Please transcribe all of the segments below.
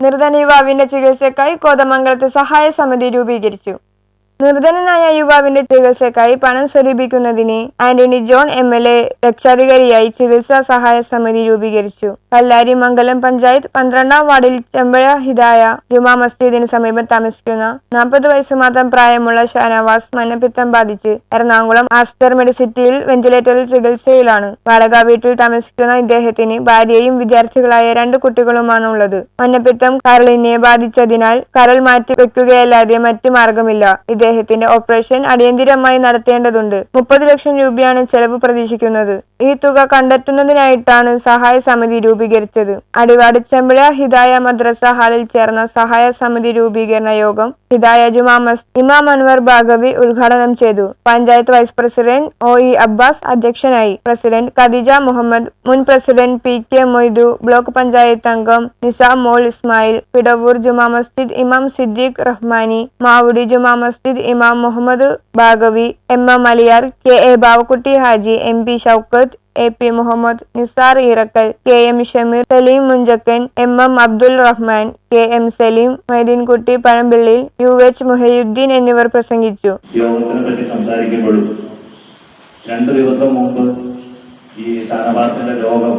നിർധന യുവാവിന്റെ ചികിത്സയ്ക്കായി കോതമംഗലത്ത് സഹായ സമിതി രൂപീകരിച്ചു നിർധനനായ യുവാവിന്റെ ചികിത്സയ്ക്കായി പണം സ്വരൂപിക്കുന്നതിന് Antony John M L A രക്ഷാധികാരിയായി ചികിത്സാ സഹായ സമിതി രൂപീകരിച്ചു. കല്ലാരി മംഗലം പഞ്ചായത്ത് പന്ത്രണ്ടാം വാർഡിൽ ചെമ്പഴ ഹിതായ ജുമാ മസ്ജിദിന് സമീപം താമസിക്കുന്ന നാൽപ്പത് വയസ്സ് മാത്രം പ്രായമുള്ള ഷാനവാസ് മഞ്ഞപ്പിത്തം ബാധിച്ച് എറണാകുളം ആസ്റ്റർ മെഡിസിറ്റിയിൽ വെന്റിലേറ്ററിൽ ചികിത്സയിലാണ്. വാടക വീട്ടിൽ താമസിക്കുന്ന ഇദ്ദേഹത്തിന് ഭാര്യയും വിദ്യാർത്ഥികളായ രണ്ട് കുട്ടികളുമാണ് ഉള്ളത് മഞ്ഞപ്പിത്തം കരളിനെ ബാധിച്ചതിനാൽ കരൾ മാറ്റി വെക്കുകയല്ലാതെ മറ്റു മാർഗമില്ല. ഇദ്ദേഹത്തിന്റെ ഓപ്പറേഷൻ അടിയന്തിരമായി നടത്തേണ്ടതുണ്ട്. മുപ്പത് ലക്ഷം രൂപയാണ് ചെലവ് പ്രതീക്ഷിക്കുന്നത്. ഈ തുക കണ്ടെത്തുന്നതിനായിട്ടാണ് സഹായ സമിതി രൂപീകരിച്ചത്. അടിവാട് ചെമ്പഴ ഹിദായ മദ്രസ ഹാളിൽ ചേർന്ന സഹായ സമിതി രൂപീകരണ യോഗം ഹിദായ ജുമാ മസ് ഇമാം അൻവർ ബാഗവി ഉദ്ഘാടനം ചെയ്തു. Panchayat vice president O E Abbas അധ്യക്ഷനായി. പ്രസിഡന്റ് ഖദീജ മുഹമ്മദ് മുൻ president P K Moidu block panchayat അംഗം നിസാം മോൾ ഇസ്മായിൽ പിടവൂർ ജുമാ മസ്ജിദ് ഇമാം സിദ്ദീഖ് റഹ്മാനി മാവുടി ജുമാ മസ്ജിദ് ഇമാം Muhammad Baqavi M M Aliyar K A Bavakutty Haji M P Shoukath A P Muhammad Nisar Irakkal K M Shameer Saleem Munchakkan M M Abdul Rahman K M Saleem Maideenkutty Pazhampillil U H Muhiyuddeen എന്നിവർ പ്രസംഗിച്ചു. യോഗത്തിനെ പറ്റി രണ്ട് ദിവസം മുമ്പ് ഈ ഷാനവാസിന്റെ രോഗം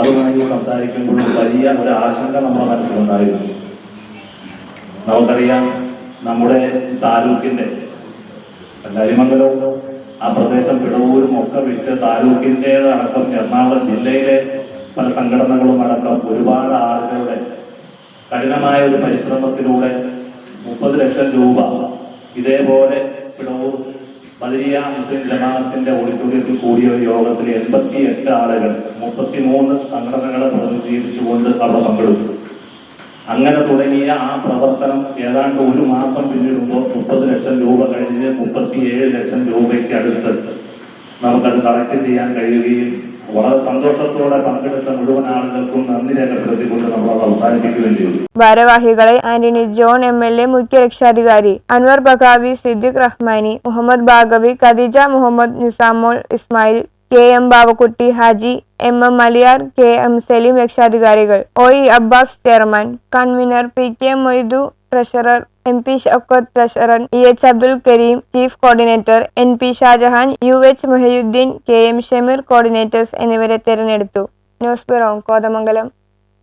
അതുമായി സംസാരിക്കുമ്പോഴും വലിയ ഒരു ആശങ്ക നമ്മുടെ മനസ്സിലുണ്ടായിരുന്നു. നമുക്കറിയാം നമ്മുടെ താലൂക്കിന്റെ കരിമംഗലവും ആ പ്രദേശം പിടവൂരും ഒക്കെ വിറ്റ് താലൂക്കിന്റെതടക്കം എറണാകുളം ജില്ലയിലെ പല സംഘടനകളും അടക്കം ഒരുപാട് ആളുകളുടെ കഠിനമായ ഒരു പരിശ്രമത്തിലൂടെ മുപ്പത് ലക്ഷം രൂപ ഇതേപോലെ പിടവൂർ ബദരിയ മുസ്ലിം ജമാഅത്തിന്റെ ഓഡിറ്റോറിയത്തിൽ കൂടിയ ഒരു യോഗത്തിൽ എൺപത്തി എട്ട് ആളുകൾ മുപ്പത്തിമൂന്ന് സംഘടനകളെ പ്രതിനിധീകരിച്ചുകൊണ്ട് അവിടെ പങ്കെടുത്തു. അങ്ങനെ തുടങ്ങിയ ആ പ്രവർത്തനം ഏതാണ്ട് ഒരു മാസം പിന്നിടുമ്പോൾ മുപ്പത് ലക്ഷം രൂപ കഴിഞ്ഞ് മുപ്പത്തിയേഴ് ലക്ഷം രൂപയ്ക്ക് അടുത്ത് നമുക്കത് കളക്ട് ചെയ്യാൻ കഴിയുകയും വളരെ സന്തോഷത്തോടെ പങ്കെടുത്ത മുഴുവൻ ആളുകൾക്കും നന്ദി രേഖപ്പെടുത്തിക്കൊണ്ട് നമ്മൾ അത് അവസാനിപ്പിക്കുകയും ചെയ്തു. ഭാരവാഹികളെ Antony John M L A മുഖ്യ രക്ഷാധികാരി Anwar Baqavi Siddique Rahmani Muhammad Baqavi Khadeeja Muhammad Nisamol Ismail K M Babakutty Haji M M Aliyar K M Saleem രക്ഷാധികാരികൾ O E Abbas chairman convener P K Moidu treasurer M P Shoukath treasurer E H Abdul Kareem chief coordinator N P Shajahan U H Muhiyuddeen K M Shameer coordinators എന്നിവരെ തെരഞ്ഞെടുത്തു. News bureau Kothamangalam.